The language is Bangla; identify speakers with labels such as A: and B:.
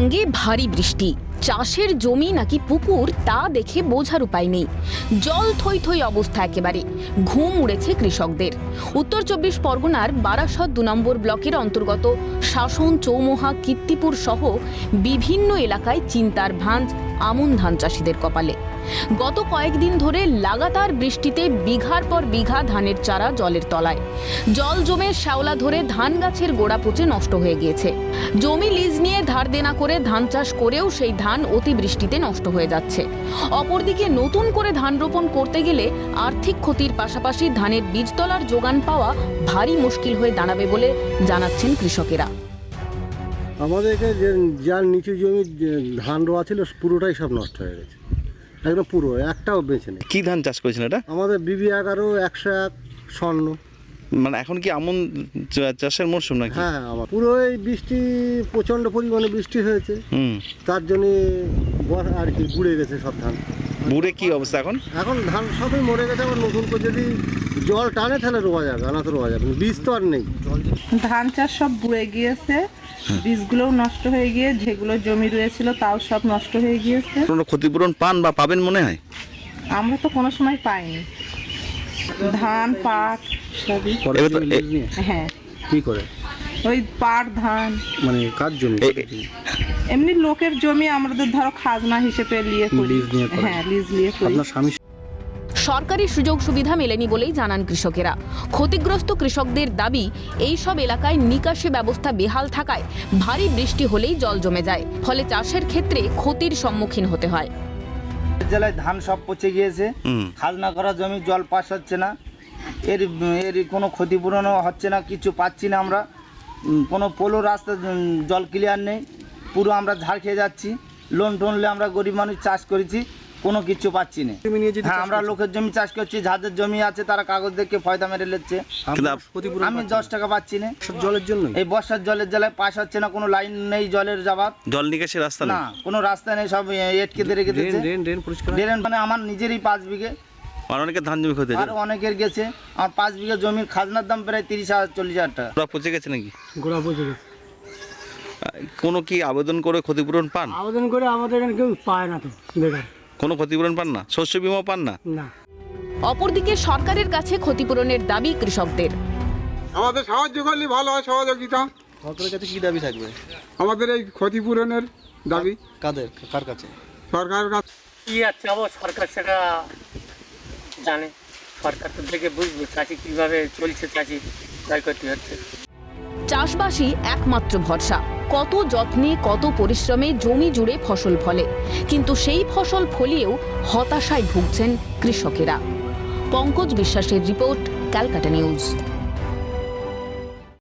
A: সঙ্গে ভারী বৃষ্টি চাষের জমি নাকি পুকুর, তা দেখে বোঝার উপায় নেই। জল থই থই অবস্থা একেবারে। ঘুম উড়েছে কৃষকদের। উত্তর চব্বিশ পরগনার বারাসত দু নম্বর ব্লকের অন্তর্গত শাসন চৌমুহা, কীর্তিপুর সহ বিভিন্ন এলাকায় চিন্তার ভাঁজ, আমন ধান চাষিদের কপালে। গত কয়েকদিন ধরে লাগাতার বৃষ্টিতে বিঘার পর বিঘা ধানের চারা জলের তলায়। জল জমে শ্যাওলা ধরে ধান গাছের গোড়া পচে নষ্ট হয়ে গিয়েছে। জমি লিজ নিয়ে ধার দেনা করে ধান চাষ করেও সেই ধান অতিবৃষ্টিতে নষ্ট হয়ে যাচ্ছে। অপরদিকে নতুন করে ধান রোপণ করতে গেলে আর্থিক ক্ষতির পাশাপাশি ধানের বীজতলার যোগান পাওয়া ভারী মুশকিল হয়ে দাঁড়াবে বলে জানাচ্ছেন কৃষকেরা।
B: আমাদেরকে যে যার নিচু জমি যে ধান রোয়া ছিল পুরোটাই সব নষ্ট হয়ে গেছে। একদম পুরো একটাও বেঁচে নেই।
C: কি ধান চাষ করেছেন এটা?
B: আমাদের বিবি এগারো একশো এক স্বর্ণ।
C: মানে এখন কি আমন চাষের মরশুম নাকি?
B: হ্যাঁ হ্যাঁ, আমার পুরো এই বৃষ্টি প্রচণ্ড পরিমাণে বৃষ্টি হয়েছে। তার জন্যে বর- আর কি বুড়ে গেছে সব ধান।
C: বুড়ে কি অবস্থা এখন?
B: এখন ধান সবই মরে গেছে আবার নতুন করে যদি জল টানে তাহলে রোয়া যাবে না তো রোয়া যাবে বীজ তো আর নেই।
D: ধান চাষ সব বুড়ে গিয়েছে বীজগুলোও নষ্ট হয়ে গিয়ে যেগুলো জমি রয়েছিল তাও সব নষ্ট হয়ে গিয়েছে।
C: কোনো ক্ষতিপূরণ পান বা পাবেন মনে হয়?
D: আমরা তো কোনো সময় পাইনি। ধান পাট। সবই। হ্যাঁ।
B: কি করে?
D: ওই পাট ধান।
B: মানে কার জমি
C: এ-
D: এমনি লোকের জমি আমাদের ধরো খাজনা হিসেবে নিয়ে করি। হ্যাঁ লিজ নিয়ে করি।
B: আপনার স্বামী
A: সরকারি সুযোগ সুবিধা মেলেনি বলেই জানান কৃষকেরা। ক্ষতিগ্রস্ত কৃষকদের দাবি এই সব এলাকায় নিকাশি ব্যবস্থা বেহাল থাকায় ভারী বৃষ্টি হলেই জল জমে যায়। ফলে চাষের ক্ষেত্রে ক্ষতির সম্মুখীন হতে হয়।
E: জেলায় ধান সব পচে গিয়েছে। খাজনা করা জমি জল পাস হচ্ছে না। এর এর কোনো ক্ষতিপূরণও হচ্ছে না কিছু পাচ্ছি না আমরা। কোনো পোলো রাস্তা জল ক্লিয়ার নেই। পুরো আমরা ঝাড় খেয়ে যাচ্ছি। লোন টোনলে আমরা গরিব মানুষ চাষ করেছি। কোনো কিছু পাচ্ছি না। হ্যাঁ আমরা লোকের জমি চাষ করছি যাদের জমি আছে তারা কাগজ দেখে ফয়দা মেরে নিচ্ছে আমি দশ টাকা পাচ্ছি না।
B: জলের জন্য
E: এই বর্ষার জলের জেলায় পাস হচ্ছে না কোনো লাইন নেই জলের যাবার।
C: জল নিকাশের রাস্তা
E: না কোনো রাস্তা নেই সব এটকে দিয়ে রেখে দিচ্ছে
B: ড্রেন
E: মানে আমার নিজেরই পাঁচ বিঘে।
C: আর অনেকে ধান জমি ক্ষতি
E: আর অনেকের গেছে। আমার পাঁচ বিঘা জমির খাজনার দাম প্রায় তিরিশ হাজার চল্লিশ হাজার টাকা।
C: পচে গেছে নাকি?
B: গোড়া পচে গেছে।
C: কোনো কি আবেদন করে ক্ষতিপূরণ পান?
B: আবেদন করে আমাদের এখানে কেউ পায় না তো বেকার।
C: কোনো ক্ষতিপূরণ পান না? শস্য বিমা পান না?
B: না।
A: অপরদিকে সরকারের কাছে ক্ষতিপূরণের দাবি কৃষকদের।
F: আমাদের সাহায্য করলে ভালো হয় সহযোগিতা।
B: সরকারের কাছে কি দাবি থাকবে?
F: আমাদের এই ক্ষতিপূরণের দাবি।
B: কাদের? কার কাছে?
F: সরকারের কাছে।
G: কি আর চাবো সরকার সেটা জানে। সরকার তো দেখে বুঝবে চাষি কীভাবে চলছে চাষি জয় হচ্ছে।
A: চাষবাসই একমাত্র ভরসা। কত যত্নে, কত পরিশ্রমে জমি জুড়ে ফসল ফলে। কিন্তু সেই ফসল ফলিয়েও হতাশায় ভুগছেন কৃষকেরা। পঙ্কজ বিশ্বাসের রিপোর্ট ক্যালকাটা নিউজ।